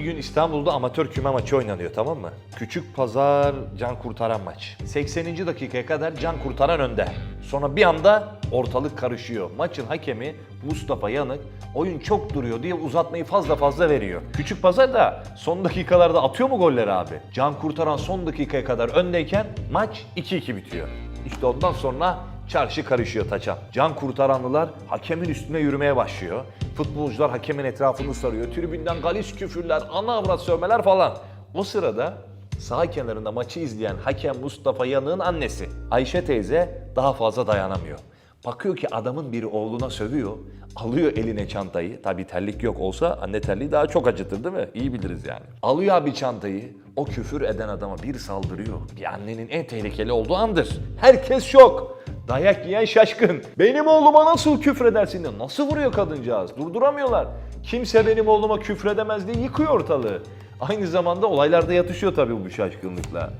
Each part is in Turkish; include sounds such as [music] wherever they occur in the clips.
Bir gün İstanbul'da amatör küme maçı oynanıyor tamam mı? Küçük Pazar can kurtaran maç. 80. dakikaya kadar can kurtaran önde. Sonra bir anda ortalık karışıyor. Maçın hakemi Mustafa Yanık oyun çok duruyor diye uzatmayı fazla fazla veriyor. Küçük Pazar da son dakikalarda atıyor mu golleri abi? Can kurtaran son dakikaya kadar öndeyken maç 2-2 bitiyor. İşte ondan sonra Çarşı karışıyor taça. Can kurtaranlılar hakemin üstüne yürümeye başlıyor. Futbolcular hakemin etrafını sarıyor. Tribünden galis küfürler, ana avrat sövmeler falan. O sırada sağ kenarında maçı izleyen hakem Mustafa Yanık'ın annesi Ayşe teyze daha fazla dayanamıyor. Bakıyor ki adamın biri oğluna sövüyor. Alıyor eline çantayı. Tabii terlik yok olsa anne terliği daha çok acıtır değil mi? İyi biliriz yani. Alıyor abi çantayı. O küfür eden adama bir saldırıyor. Bir annenin en tehlikeli olduğu andır. Herkes şok. Dayak yiyen şaşkın. Benim oğluma nasıl küfredersin diye. Nasıl vuruyor kadıncağız? Durduramıyorlar. Kimse benim oğluma küfredemez diye yıkıyor ortalığı. Aynı zamanda olaylarda yatışıyor tabii bu şaşkınlıkla.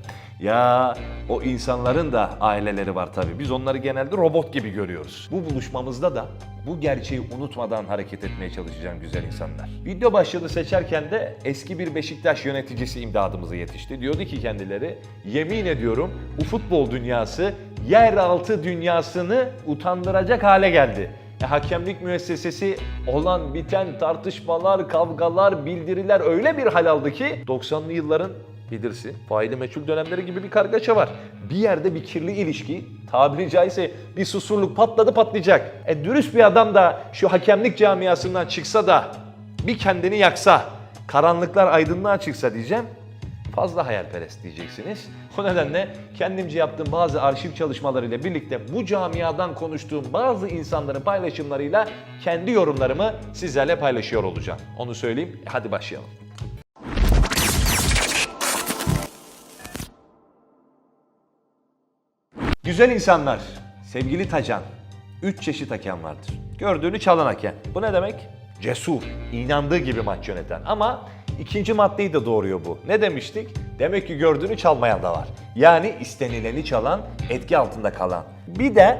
Ya o insanların da aileleri var tabii. Biz onları genelde robot gibi görüyoruz. Bu buluşmamızda da bu gerçeği unutmadan hareket etmeye çalışacağım güzel insanlar. Video başlığı seçerken de eski bir Beşiktaş yöneticisi imdadımıza yetişti. Diyordu ki kendileri, yemin ediyorum bu futbol dünyası yeraltı dünyasını utandıracak hale geldi. E, hakemlik müessesesi olan biten tartışmalar, kavgalar, bildiriler öyle bir hal aldı ki 90'lı yılların bilirsin faili meçhul dönemleri gibi bir kargaşa var. Bir yerde bir kirli ilişki, tabiri caizse bir susurluk patladı patlayacak. E dürüst bir adam da şu hakemlik camiasından çıksa da bir kendini yaksa, karanlıklar aydınlığa çıksa diyeceğim. Fazla hayalperest diyeceksiniz. O nedenle kendimce yaptığım bazı arşiv çalışmalarıyla birlikte bu camiadan konuştuğum bazı insanların paylaşımlarıyla kendi yorumlarımı sizlerle paylaşıyor olacağım. Onu söyleyeyim. Hadi başlayalım. Güzel insanlar, sevgili Tacan, üç çeşit hakem vardır. Gördüğünü çalan hakem. Bu ne demek? Cesur, inandığı gibi maç yöneten. Ama ikinci maddeyi de doğuruyor bu. Ne demiştik? Demek ki gördüğünü çalmayan da var. Yani istenileni çalan, etki altında kalan. Bir de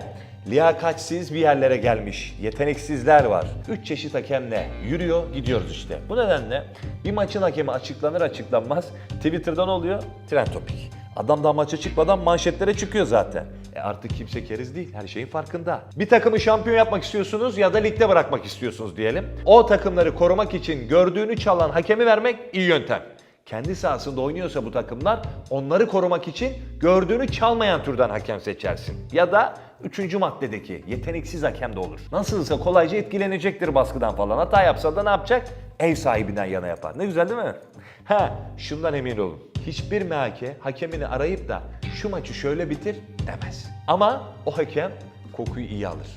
liyakatsiz bir yerlere gelmiş yeteneksizler var. Üç çeşit hakemle yürüyor gidiyoruz işte. Bu nedenle bir maçın hakemi açıklanır açıklanmaz Twitter'dan oluyor trend topik. Adam daha maça çıkmadan manşetlere çıkıyor zaten. E artık kimse keriz değil, her şeyin farkında. Bir takımı şampiyon yapmak istiyorsunuz ya da ligde bırakmak istiyorsunuz diyelim. O takımları korumak için gördüğünü çalan hakemi vermek iyi yöntem. Kendi sahasında oynuyorsa bu takımlar onları korumak için gördüğünü çalmayan türden hakem seçersin. Ya da üçüncü maddedeki yeteneksiz hakem de olur. Nasılsa kolayca etkilenecektir baskıdan falan. Hata yapsa da ne yapacak? Ev sahibinden yana yapar. Ne güzel değil mi? [laughs] Ha, şundan emin olun. Hiçbir MHK hakemini arayıp da şu maçı şöyle bitir demez. Ama o hakem kokuyu iyi alır.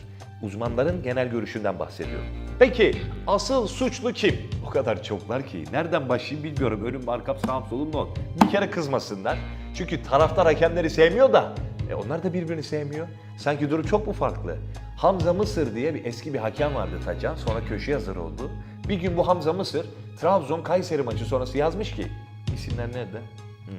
Uzmanların genel görüşünden bahsediyorum. Peki asıl suçlu kim? O kadar çoklar ki nereden başlayayım bilmiyorum. Önüm arkam sağım solum ne Bir kere kızmasınlar. Çünkü taraftar hakemleri sevmiyor da e onlar da birbirini sevmiyor. Sanki durum çok mu farklı? Hamza Mısır diye bir eski bir hakem vardı Tacan. Sonra köşe yazarı oldu. Bir gün bu Hamza Mısır Trabzon Kayseri maçı sonrası yazmış ki isimler nerede? Hı.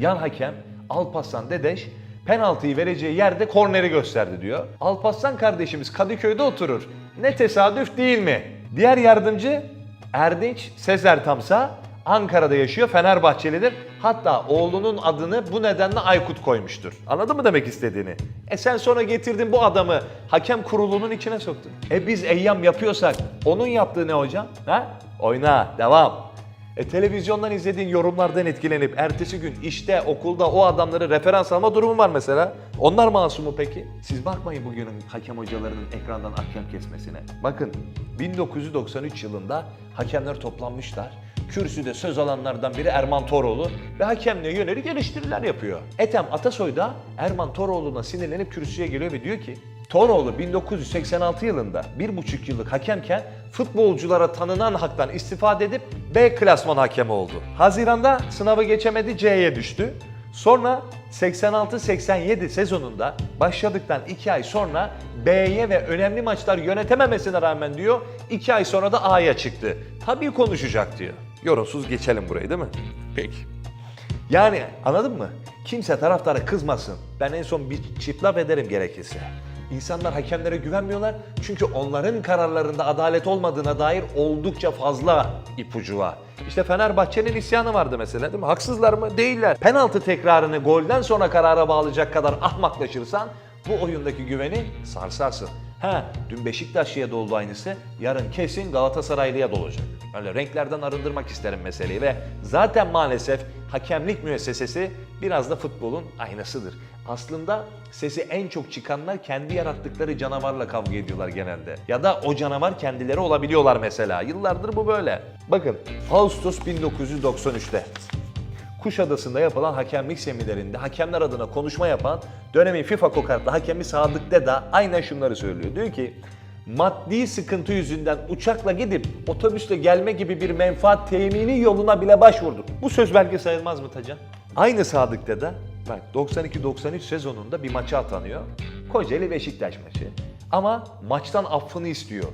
Yan hakem Alparslan Dedeş penaltıyı vereceği yerde korneri gösterdi diyor. Alparslan kardeşimiz Kadıköy'de oturur. Ne tesadüf değil mi? Diğer yardımcı Erdinç Sezer Tamsa Ankara'da yaşıyor, Fenerbahçelidir. Hatta oğlunun adını bu nedenle Aykut koymuştur. Anladın mı demek istediğini? E sen sonra getirdin bu adamı hakem kurulunun içine soktun. E biz eyyam yapıyorsak onun yaptığı ne hocam? Ha? Oyna, devam. E televizyondan izlediğin yorumlardan etkilenip ertesi gün işte okulda o adamları referans alma durumu var mesela. Onlar masum mu peki? Siz bakmayın bugünün hakem hocalarının ekrandan hakem kesmesine. Bakın 1993 yılında hakemler toplanmışlar. Kürsüde söz alanlardan biri Erman Toroğlu ve hakemliğe yönelik eleştiriler yapıyor. Ethem Atasoy da Erman Toroğlu'na sinirlenip kürsüye geliyor ve diyor ki Toroğlu 1986 yılında bir buçuk yıllık hakemken futbolculara tanınan haktan istifade edip B klasman hakemi oldu. Haziranda sınavı geçemedi C'ye düştü. Sonra 86-87 sezonunda başladıktan 2 ay sonra B'ye ve önemli maçlar yönetememesine rağmen diyor 2 ay sonra da A'ya çıktı. Tabii konuşacak diyor. Yorumsuz geçelim burayı değil mi? Peki. Yani anladın mı? Kimse taraftara kızmasın. Ben en son bir çift laf ederim gerekirse. İnsanlar hakemlere güvenmiyorlar çünkü onların kararlarında adalet olmadığına dair oldukça fazla ipucu var. İşte Fenerbahçe'nin isyanı vardı mesela değil mi? Haksızlar mı? Değiller. Penaltı tekrarını golden sonra karara bağlayacak kadar ahmaklaşırsan bu oyundaki güveni sarsarsın. Ha, dün Beşiktaşlı'ya da oldu aynısı. Yarın kesin Galatasaraylı'ya da olacak. Öyle renklerden arındırmak isterim meseleyi ve zaten maalesef hakemlik müessesesi biraz da futbolun aynasıdır. Aslında sesi en çok çıkanlar kendi yarattıkları canavarla kavga ediyorlar genelde. Ya da o canavar kendileri olabiliyorlar mesela. Yıllardır bu böyle. Bakın Ağustos 1993'te Kuşadası'nda yapılan hakemlik seminerinde hakemler adına konuşma yapan dönemin FIFA kokartlı hakemi Sadık Deda aynen şunları söylüyor. Diyor ki maddi sıkıntı yüzünden uçakla gidip otobüsle gelme gibi bir menfaat temini yoluna bile başvurduk. Bu söz belge sayılmaz mı Tacan? Aynı Sadık Deda bak 92-93 sezonunda bir maça atanıyor. Kocaeli Beşiktaş maçı. Ama maçtan affını istiyor.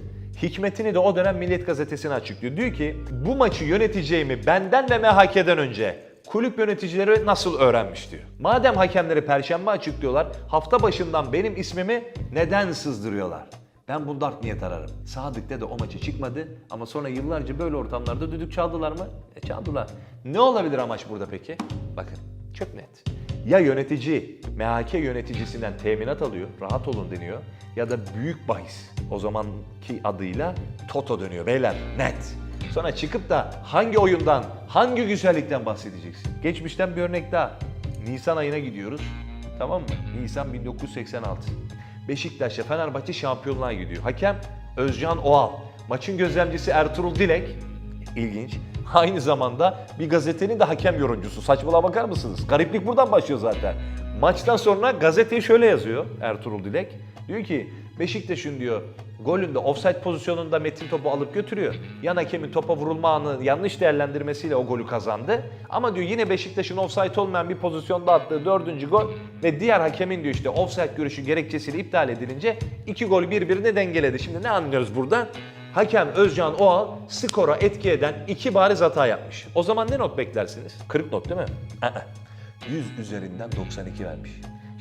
Hikmetini de o dönem Milliyet Gazetesi'ne açıklıyor. Diyor ki bu maçı yöneteceğimi benden ve MHK'den önce kulüp yöneticileri nasıl öğrenmiş diyor. Madem hakemleri perşembe açıklıyorlar, hafta başından benim ismimi neden sızdırıyorlar? Ben bunda art niyet ararım. Sadık'ta da o maça çıkmadı ama sonra yıllarca böyle ortamlarda düdük çaldılar mı? E çaldılar. Ne olabilir amaç burada peki? Bakın çok net. Ya yönetici MHK yöneticisinden teminat alıyor, rahat olun deniyor ya da büyük bahis o zamanki adıyla Toto dönüyor beyler net. Sonra çıkıp da hangi oyundan, hangi güzellikten bahsedeceksin? Geçmişten bir örnek daha. Nisan ayına gidiyoruz. Tamam mı? Nisan 1986. Beşiktaş'la Fenerbahçe şampiyonluğa gidiyor. Hakem Özcan Oğal. Maçın gözlemcisi Ertuğrul Dilek. İlginç. [laughs] Aynı zamanda bir gazetenin de hakem yorumcusu. Saçmalığa bakar mısınız? Gariplik buradan başlıyor zaten. Maçtan sonra gazeteyi şöyle yazıyor Ertuğrul Dilek. Diyor ki Beşiktaş'ın diyor golünde offside pozisyonunda Metin topu alıp götürüyor. Yan hakemin topa vurulma anı yanlış değerlendirmesiyle o golü kazandı. Ama diyor yine Beşiktaş'ın offside olmayan bir pozisyonda attığı dördüncü gol ve diğer hakemin diyor işte offside görüşü gerekçesiyle iptal edilince iki gol birbirini dengeledi. Şimdi ne anlıyoruz buradan? Hakem Özcan Oğal skora etki eden iki bariz hata yapmış. O zaman ne not beklersiniz? 40 not değil mi? Aa, 100 üzerinden 92 vermiş.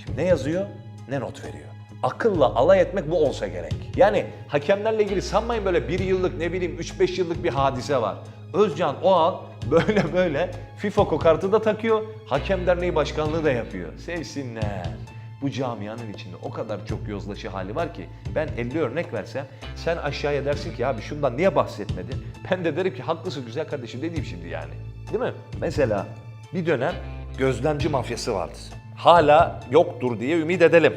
Şimdi ne yazıyor? Ne not veriyor? Akılla alay etmek bu olsa gerek. Yani hakemlerle ilgili sanmayın böyle bir yıllık ne bileyim 3-5 yıllık bir hadise var. Özcan Oğal [laughs] böyle böyle FIFA kokartı da takıyor, Hakem Derneği Başkanlığı da yapıyor. Sevsinler. Bu camianın içinde o kadar çok yozlaşı hali var ki ben 50 örnek versem sen aşağıya dersin ki abi şundan niye bahsetmedin? [laughs] Ben de derim ki haklısın güzel kardeşim ne diyeyim şimdi yani. Değil mi? Mesela bir dönem gözlemci mafyası vardı. Hala yoktur diye ümit edelim.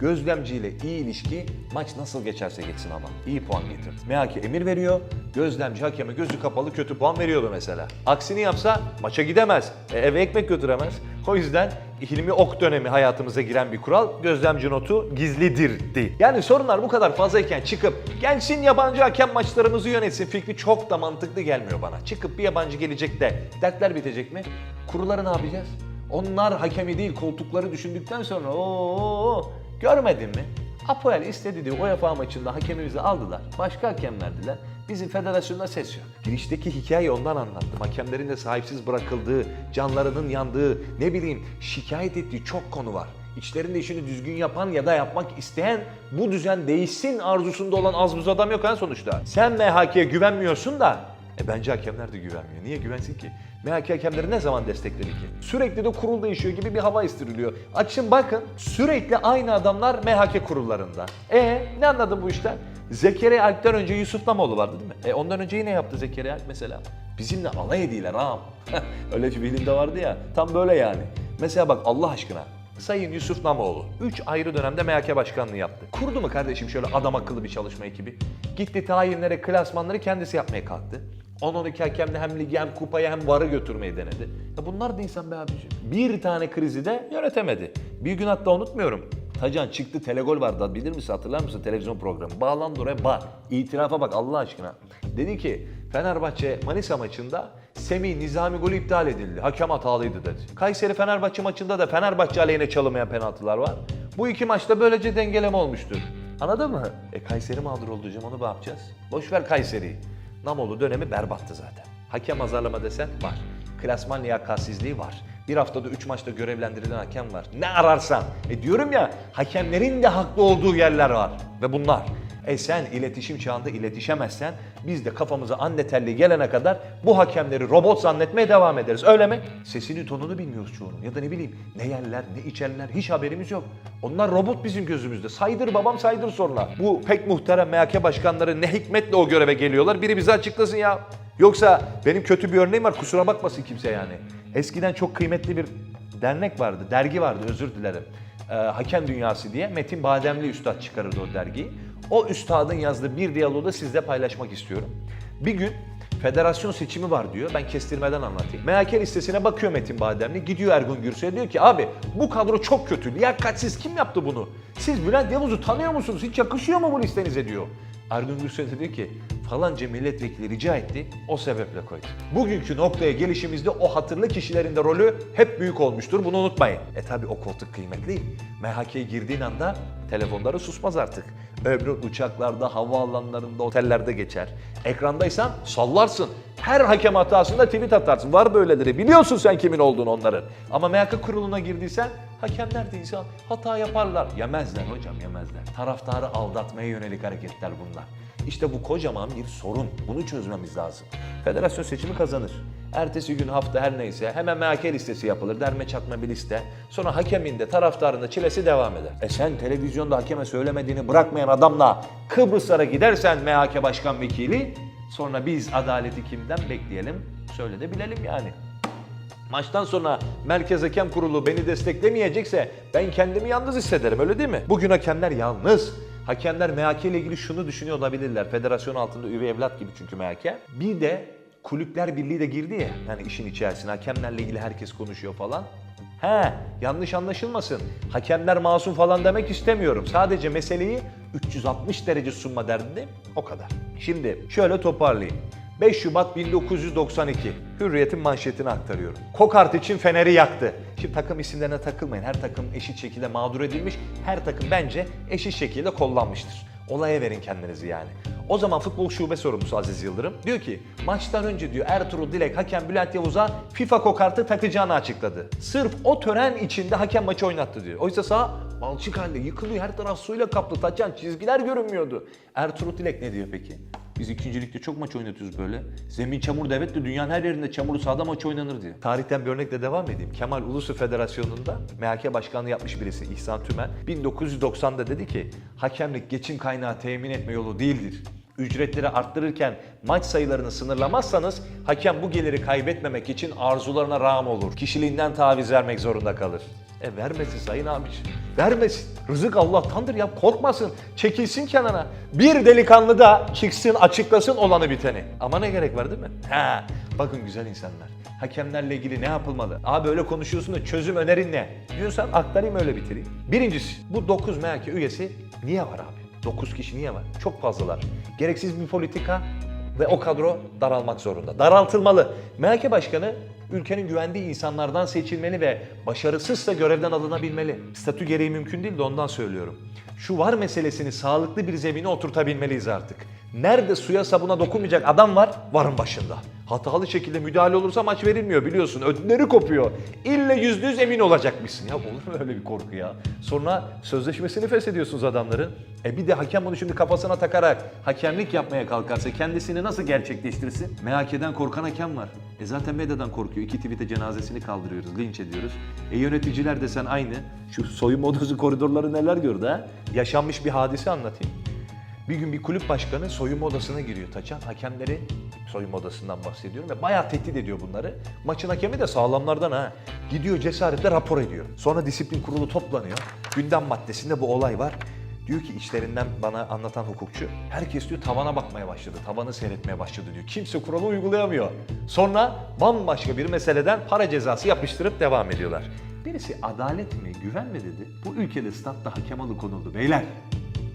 Gözlemciyle iyi ilişki maç nasıl geçerse geçsin ama iyi puan getirdi. MHK emir veriyor, gözlemci hakeme gözü kapalı kötü puan veriyordu mesela. Aksini yapsa maça gidemez, e, eve ekmek götüremez. O yüzden Hilmi Ok dönemi hayatımıza giren bir kural gözlemci notu gizlidirdi. Yani sorunlar bu kadar fazlayken çıkıp gelsin yabancı hakem maçlarımızı yönetsin fikri çok da mantıklı gelmiyor bana. Çıkıp bir yabancı gelecek de dertler bitecek mi? Kuruları ne yapacağız? Onlar hakemi değil koltukları düşündükten sonra ooo görmedin mi? Apoel istedi diye UEFA maçında hakemimizi aldılar. Başka hakem verdiler. Bizim federasyonda ses yok. Girişteki hikayeyi ondan anlattım. Hakemlerin de sahipsiz bırakıldığı, canlarının yandığı, ne bileyim şikayet ettiği çok konu var. İçlerinde işini düzgün yapan ya da yapmak isteyen bu düzen değişsin arzusunda olan az buz adam yok ha sonuçta. Sen MHK'ye güvenmiyorsun da e bence hakemler de güvenmiyor. Niye güvensin ki? MHK hakemleri ne zaman destekledi ki? Sürekli de kurul değişiyor gibi bir hava estiriliyor. Açın bakın sürekli aynı adamlar MHK kurullarında. E ne anladın bu işten? Zekeriya Alp'ten önce Yusuf Namoğlu vardı değil mi? E ondan önce yine yaptı Zekeriya Alp mesela. Bizimle alay ediyorlar ha. [laughs] Öyle bir filmde vardı ya. Tam böyle yani. Mesela bak Allah aşkına. Sayın Yusuf Namoğlu 3 ayrı dönemde MHK başkanlığı yaptı. Kurdu mu kardeşim şöyle adam akıllı bir çalışma ekibi? Gitti tayinlere, klasmanları kendisi yapmaya kalktı. 10-12 hakemle hem ligi hem kupayı hem varı götürmeyi denedi. Ya bunlar da insan be abiciğim. Bir tane krizi de yönetemedi. Bir gün hatta unutmuyorum. Tacan çıktı telegol vardı bilir misin hatırlar mısın televizyon programı. Bağlandı oraya bak. İtirafa bak Allah aşkına. Dedi ki Fenerbahçe Manisa maçında Semih Nizami golü iptal edildi. Hakem hatalıydı dedi. Kayseri Fenerbahçe maçında da Fenerbahçe aleyhine çalınmayan penaltılar var. Bu iki maçta böylece dengeleme olmuştur. Anladın mı? E Kayseri mağdur oldu onu ne yapacağız? Boş ver Kayseri'yi. Namoğlu dönemi berbattı zaten. Hakem azarlama desen var. Klasman liyakatsizliği var. Bir haftada 3 maçta görevlendirilen hakem var. Ne ararsan. E diyorum ya hakemlerin de haklı olduğu yerler var. Ve bunlar. E sen iletişim çağında iletişemezsen biz de kafamıza anne terliği gelene kadar bu hakemleri robot zannetmeye devam ederiz. Öyle mi? Sesini tonunu bilmiyoruz çoğunun. Ya da ne bileyim ne yerler ne içerler hiç haberimiz yok. Onlar robot bizim gözümüzde. Saydır babam saydır sonra. Bu pek muhterem MHK başkanları ne hikmetle o göreve geliyorlar. Biri bize açıklasın ya. Yoksa benim kötü bir örneğim var kusura bakmasın kimse yani. Eskiden çok kıymetli bir dernek vardı, dergi vardı özür dilerim. Ee, Hakem Dünyası diye Metin Bademli Üstad çıkarırdı o dergiyi. O üstadın yazdığı bir diyaloğu da sizle paylaşmak istiyorum. Bir gün federasyon seçimi var diyor. Ben kestirmeden anlatayım. MHK listesine bakıyor Metin Bademli. Gidiyor Ergun Gürsel'e diyor ki abi bu kadro çok kötü. Liyakatsiz kim yaptı bunu? Siz Bülent Yavuz'u tanıyor musunuz? Hiç yakışıyor mu bu listenize diyor. Ergun Gürsel de diyor ki falanca milletvekili rica etti o sebeple koydu. Bugünkü noktaya gelişimizde o hatırlı kişilerin de rolü hep büyük olmuştur bunu unutmayın. E tabi o koltuk kıymetli. MHK'ye girdiğin anda telefonları susmaz artık. Ömrün uçaklarda, havaalanlarında, otellerde geçer. Ekrandaysan sallarsın. Her hakem hatasında tweet atarsın. Var böyleleri. Biliyorsun sen kimin olduğunu onların. Ama MHK kuruluna girdiysen hakemler de insan hata yaparlar. Yemezler hocam yemezler. Taraftarı aldatmaya yönelik hareketler bunlar. İşte bu kocaman bir sorun. Bunu çözmemiz lazım. Federasyon seçimi kazanır. Ertesi gün hafta her neyse hemen MHK listesi yapılır. Derme çatma bir liste. Sonra hakemin de taraftarın da çilesi devam eder. E sen televizyonda hakeme söylemediğini bırakmayan adamla Kıbrıslara gidersen MHK başkan vekili sonra biz adaleti kimden bekleyelim? Söyle de bilelim yani. Maçtan sonra Merkez Hakem Kurulu beni desteklemeyecekse ben kendimi yalnız hissederim öyle değil mi? Bugün hakemler yalnız. Hakemler MHK ile ilgili şunu düşünüyor olabilirler. Federasyon altında üvey evlat gibi çünkü MHK. Bir de Kulüpler Birliği de girdi ya yani işin içerisine hakemlerle ilgili herkes konuşuyor falan. He yanlış anlaşılmasın. Hakemler masum falan demek istemiyorum. Sadece meseleyi 360 derece sunma derdindeyim. O kadar. Şimdi şöyle toparlayayım. 5 Şubat 1992. Hürriyet'in manşetini aktarıyorum. Kokart için Fener'i yaktı. Şimdi takım isimlerine takılmayın. Her takım eşit şekilde mağdur edilmiş. Her takım bence eşit şekilde kullanmıştır. Olaya verin kendinizi yani. O zaman futbol şube sorumlusu Aziz Yıldırım diyor ki maçtan önce diyor Ertuğrul Dilek hakem Bülent Yavuz'a FIFA kokartı takacağını açıkladı. Sırf o tören içinde hakem maçı oynattı diyor. Oysa saha balçık halde yıkılıyor her taraf suyla kaplı taçan çizgiler görünmüyordu. Ertuğrul Dilek ne diyor peki? Biz ikincilikte çok maç oynatıyoruz böyle. Zemin çamurda evet de dünyanın her yerinde çamurlu sahada maç oynanır diyor. Tarihten bir örnekle devam edeyim. Kemal Ulusu Federasyonu'nda MHK başkanlığı yapmış birisi İhsan Tümen. 1990'da dedi ki hakemlik geçim kaynağı temin etme yolu değildir. Ücretleri arttırırken maç sayılarını sınırlamazsanız hakem bu geliri kaybetmemek için arzularına rağm olur. Kişiliğinden taviz vermek zorunda kalır. E vermesin sayın abiciğim. Vermesin. Rızık Allah'tandır ya korkmasın. Çekilsin kenara. Bir delikanlı da çıksın açıklasın olanı biteni. Ama ne gerek var değil mi? Ha, bakın güzel insanlar. Hakemlerle ilgili ne yapılmalı? Abi öyle konuşuyorsun da çözüm önerin ne? Diyorsan aktarayım öyle bitireyim. Birincisi bu 9 MHK üyesi niye var abi? 9 kişi niye var? Çok fazlalar. Gereksiz bir politika ve o kadro daralmak zorunda. Daraltılmalı. MHK Başkanı ülkenin güvendiği insanlardan seçilmeli ve başarısızsa görevden alınabilmeli. Statü gereği mümkün değil de ondan söylüyorum. Şu var meselesini sağlıklı bir zemine oturtabilmeliyiz artık. Nerede suya sabuna dokunmayacak adam var, varın başında. Hatalı şekilde müdahale olursa maç verilmiyor biliyorsun. Ödünleri kopuyor. İlle yüzde yüz emin olacakmışsın. Ya olur mu öyle bir korku ya? Sonra sözleşmesini feshediyorsunuz adamların. E bir de hakem bunu şimdi kafasına takarak hakemlik yapmaya kalkarsa kendisini nasıl gerçekleştirsin? MHK'den korkan hakem var. E zaten medyadan korkuyor. İki tweet'e cenazesini kaldırıyoruz, linç ediyoruz. E yöneticiler desen aynı. Şu soyunma odası koridorları neler gördü ha? Yaşanmış bir hadise anlatayım. Bir gün bir kulüp başkanı soyunma odasına giriyor Taçan. Hakemleri soyunma odasından bahsediyorum ve bayağı tehdit ediyor bunları. Maçın hakemi de sağlamlardan ha. Gidiyor cesaretle rapor ediyor. Sonra disiplin kurulu toplanıyor. Gündem maddesinde bu olay var. Diyor ki içlerinden bana anlatan hukukçu, herkes diyor tavana bakmaya başladı, tavanı seyretmeye başladı diyor. Kimse kuralı uygulayamıyor. Sonra bambaşka bir meseleden para cezası yapıştırıp devam ediyorlar. Birisi adalet mi, güven mi dedi. Bu ülkede statta hakem alıkonuldu beyler.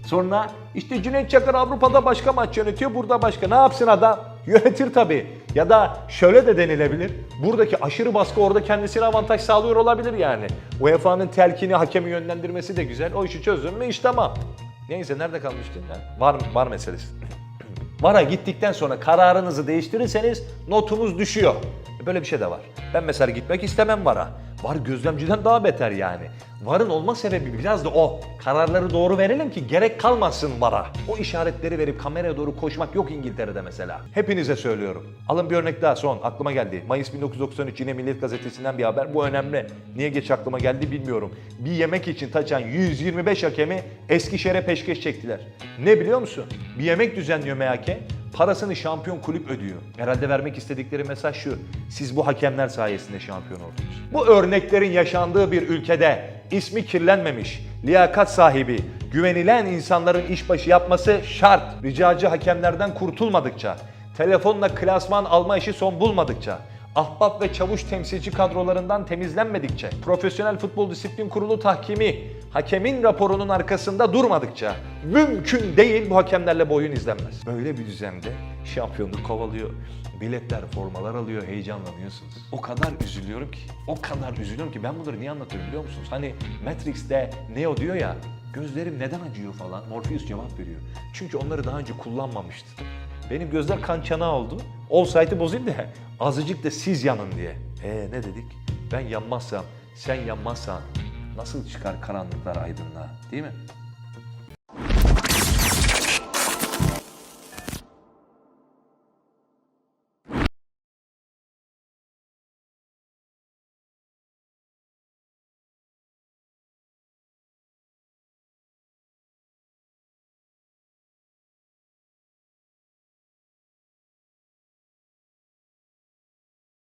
Sonra işte Cüneyt Çakır Avrupa'da başka maç yönetiyor, burada başka. Ne yapsın adam? Yönetir tabii. Ya da şöyle de denilebilir. Buradaki aşırı baskı orada kendisine avantaj sağlıyor olabilir yani. UEFA'nın telkini hakemi yönlendirmesi de güzel. O işi çözdün mü iş tamam. Neyse nerede kalmıştın ya? Var, var meselesi. [clears throat] VAR'a gittikten sonra kararınızı değiştirirseniz notunuz düşüyor. Böyle bir şey de var. Ben mesela gitmek istemem VAR'a. Var gözlemciden daha beter yani. Varın olma sebebi biraz da o. Kararları doğru verelim ki gerek kalmasın vara. O işaretleri verip kameraya doğru koşmak yok İngiltere'de mesela. Hepinize söylüyorum. Alın bir örnek daha son aklıma geldi. Mayıs 1993 yine Milliyet Gazetesi'nden bir haber. Bu önemli. Niye geç aklıma geldi bilmiyorum. Bir yemek için taçan 125 hakemi Eskişehir'e peşkeş çektiler. Ne biliyor musun? Bir yemek düzenliyor MHK. Parasını şampiyon kulüp ödüyor. Herhalde vermek istedikleri mesaj şu. Siz bu hakemler sayesinde şampiyon oldunuz. Bu örneklerin yaşandığı bir ülkede ismi kirlenmemiş, liyakat sahibi, güvenilen insanların işbaşı yapması şart. Ricacı hakemlerden kurtulmadıkça, telefonla klasman alma işi son bulmadıkça, ahbap ve çavuş temsilci kadrolarından temizlenmedikçe, profesyonel futbol disiplin kurulu tahkimi, hakemin raporunun arkasında durmadıkça mümkün değil bu hakemlerle boyun izlenmez. Böyle bir düzende şampiyonluk kovalıyor. Biletler, formalar alıyor, heyecanlanıyorsunuz. O kadar üzülüyorum ki, o kadar üzülüyorum ki ben bunları niye anlatıyorum biliyor musunuz? Hani Matrix'te Neo diyor ya, gözlerim neden acıyor falan. Morpheus cevap veriyor. Çünkü onları daha önce kullanmamıştı. Benim gözler kan çanağı oldu. Offside'ı bozayım da azıcık da siz yanın diye. Ee ne dedik? Ben yanmazsam, sen yanmazsan nasıl çıkar karanlıklar aydınlığa değil mi?